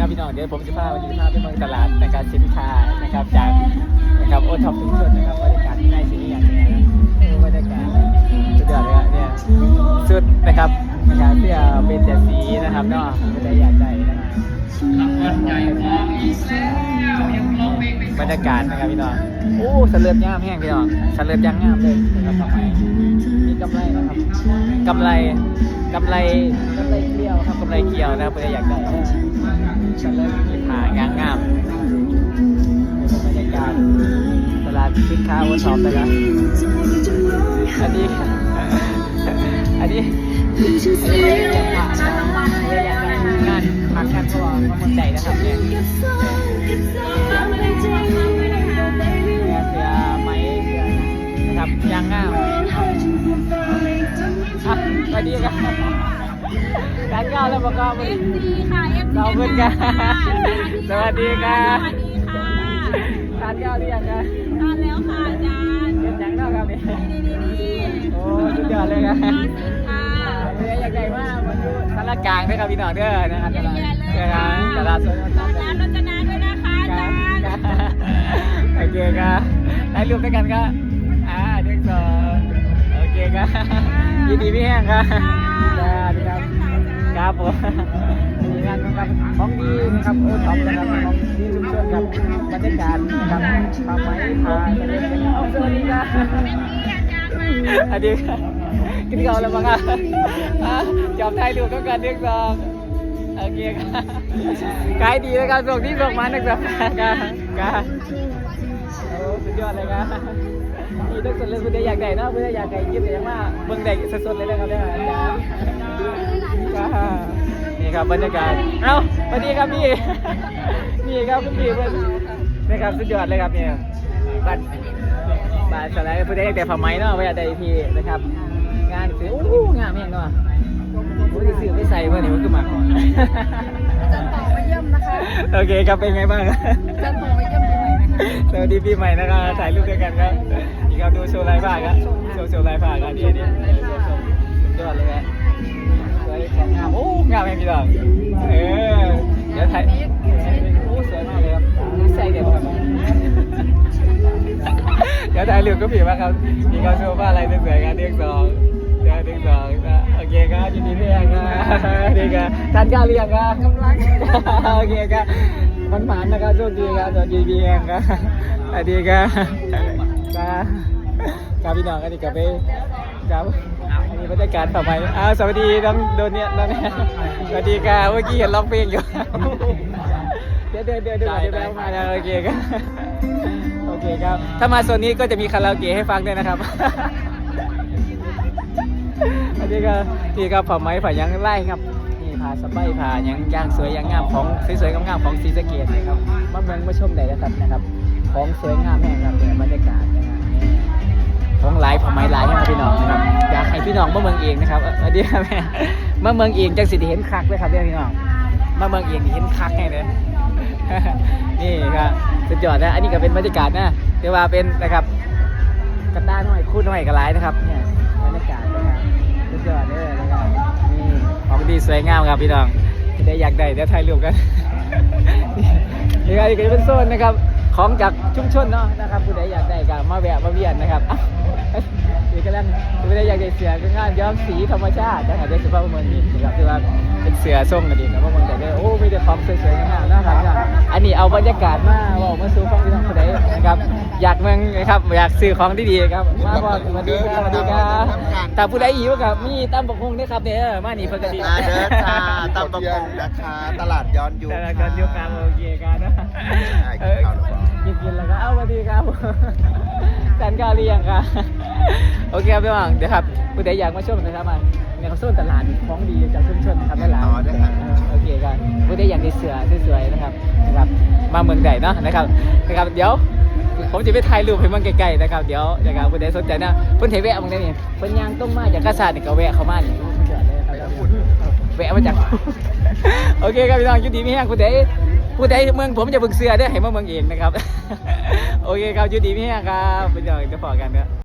ครับพี่น้องเดี๋ยวผมจะพาวันนี้พาไปเมืองตลาดนะครับสินค้านะครับจากนะครับโอท็อปชุมชนนะครับบรรยากาศที่น่าสิอย่างนี้นะบรรยากาศสุดยอดเลยอะเนี่ยสุดนะครับนะครับเสื้อเป็นแต่สีนะครับเนาะไม่ได้อยากได้นะครับบรรยากาศนะครับพี่น้องโอ้สเลือดย่ามแห้งพี่น้องสเลือดย่างงามเลยนะครับทำไมมีกำไรนะครับกำไรกำไรกำไร ยวครับกำไรเกลียวนะเพื่ออยากได้สะเลือดมีผ่างามงามบรรยากาศตลาดสินค้าวัวช็อปนะครับอันนี้อันนี้งานพักกันตัวก็มันใจนะครับเนี่ยเสือเสือไม้นะครับยางงามอะสวัสดีครับ การเก้าแล้วบอกก็เอฟซีค่ะเอฟซีเราเพื่อนกันสวัสดีครับสวัสดีค่ะการเก้าเรียกกันตอนแล้วค่ะอาจารย์เรียนยังเนาะครับนี่นี่นี่นี่โอ้สุดยอดเลยครับล่าสุดค่ะเรืออยากใหญ่มากมันอยู่สารกลางด้วยครับพี่น้องเด้อนะครับตลาดนะครับตลาดสดตอนร้านรัตนาด้วยนะคะอาจารย์โอเคครับได้รูปด้วยกันครับอ่าเด็กสองโอเคครับยินดีพี่แห้งครับสวัสดีครับ ครับผมมีงานนะครับของดีนะครับโอ้ท็อปนะครับของดีชุมชนครับบรรยากาศนะครับทำไม้พาสวัสดีครับสวัสดีครับกินข้าวแล้วมั้งอะอะจอมไทยดูต้องการเรียกซองโอเคครับขายดีนะครับส่งที่ส่งมานึ่งสัปดาห์ครับครับโอ้สุดยอดเลยครับมีทุกคนเลยคุณได้อยากได้เนาะคุณได้อยากได้ยิบแต่ยังว่าเบิ่งได้สดๆเลยนะครับเนี่ย นี่ครับบรรยากาศ เอ้าสวัสดีครับพี่ นี่ครับคุณพี่เพิ่นนี่ครับสุดยอดเลยครับเนี่ยบ้านบาทสไลด์เพื่อได้แต่ผ้าไหมเนาะไม่อยากได้ทีนะครับ งานคือโอ้งามแม่งเนาะผมจะซื้อไปใส่เมื่อนี้มันคือหมักจะต่อมาเยี่ยมนะคะ โอเคครับเป็นไงบ้างจะต่อมาเยี่ยมยังไงนะคะสวัสดีปีใหม่นะครับถ่ายรูปด้วยกันครับนี่ครับดูโชว์ลายผ้าครับโชว์โชว์ลายผ้าครับนี่นี่สุดยอดเลยครับ โอ้งามแม่งพี่น้องเออเดี๋ยวถ่ายโอ้สวยมากเลยครับใส่เดี๋ยวครับเดี๋ยวถ่ายรูปก็ผิดมากครับมีเขาโชว์ว่าอะไรสวยๆกันเรียกสองเดี๋ยวเรียกสองนะโอเคครับยินดีที่ยังครับดีครับทานข้าวหรือยังครับกำลังโอเคครับมันหมานนะครับโชคดีครับสวัสดีพี่แองครับสวัสดีครับครับครับพี่น้องอันนี้กับไป ครับอันนี้บรรยากาศต่อไปอ้าวสวัสดีน้องโดนเนี่ยน้องเนี่ยสวัสดีครับเมื่อกี้เห็นร้องเพลงอยู่ เดี๋ยวเดี๋ยวเดี๋ยวเดี๋ยวเดี๋ยวแล้วมาแล้วโอเคครับโอเคครับ ถ้ามาโซนนี้ก็จะมีคาราโอเกะให้ฟังด้วยนะครับอันนี้ก็ที่ครับผ่าไม้ผ่ายังไล่ครับนี่ผ่าสบายผ่ายังย่างสวยยังงามของสวยๆงามๆของศรีสะเกดนะครับมาเมืองมาชมได้นะครับนะครับ ของสวยงามแห่งครับเนี่ยบรรยากาศ น้องมาเมืองเองนะครับอันนี้แม่มาเมืองเองจังสิได้เห็นคักเลยครับพี่น้องมาเมืองเองเห็นคักให้เลยนี่ครับสุดยอดนะอันนี้ก็เป็นบรรยากาศนะเรียกว่าเป็นนะครับกันด้าหน่อยคู่หน่อยกันหลายนะครับเนี่ยบรรยากาศนะครับสุดยอดเลยนะครับนี่ของดีสวยงามครับพี่น้องได้อยากได้เดี๋ยวถ่ายรูปกันนี่ก็นี่ก็จะเป็นโซนนะครับของจากชุมชนเนาะนะครับผู้ใดอยากได้ก็มาแวะมาเวียนนะครับ อ้าวนี่กำลังผู้ใดอยากได้เสือก็งานย้อมสีธรรมชาตินะครับได้เฉพาะเมืองนี้นะครับที่ว่าเป็นเสือส้มกันดีนะว่าเมืองแต่ได้โอ้มีแต่ของสวยๆงามๆนะครับพี่น้องอันนี้เอาบรรยากาศมาบอกมาสู่ฟังพี่น้องผู้ใดนะครับ อยากเมืองนะครับอยากซื้อของดีๆครับมาบอกสวัสดีครับสวัสดีครับแต่ผู้ใดหิวกับมีตำบักฮงด้วยครับเนี่ยมานี่เพิ่นก็ดีมาเด้อค่ะตำบกงนะคะ ตลาดย้อนยุคแต่ละคนยุคกลางโอเคกันนะ ใช่กินข้าวหรือเปล่ากินกินแล้วก็เอ้าสวัสดีครับแฟนกาเรียงครับโอเคครับพี่หวังเดี๋ยวครับผู้ใดอยากมาชมนะครับมาเนี่ยเขาส้นตลาดของดีจากชุมชนนะครับด้านหลังอ๋อได้ค่ะเออโอเคกันผู้ใดอยากได้เสือสวยๆนะครับนะครับ มาเมืองใดเนาะนะครับนะครับเดี๋ยวผมจะไปถ่ายรูปให้เมืองไกลๆนะครับเดี๋ยวนะครับผู้ใดสนใจนะเพิ่นเทแวะเมืองใดนี่เพิ่นย่างต้องมาจากกระสาดนี่ก็แวะเข้ามานี่เชื่อเลยครับแวะมาจากโอเคครับพี่น้องยินดีมีแห้งผู้ใด ผู้ใดเมืองผมจะบึกเสือเด้อให้มาเมืองเองนะครับ โอเคครับยุดีมีแห้งครับเป็น้องจะพอกันเนอะ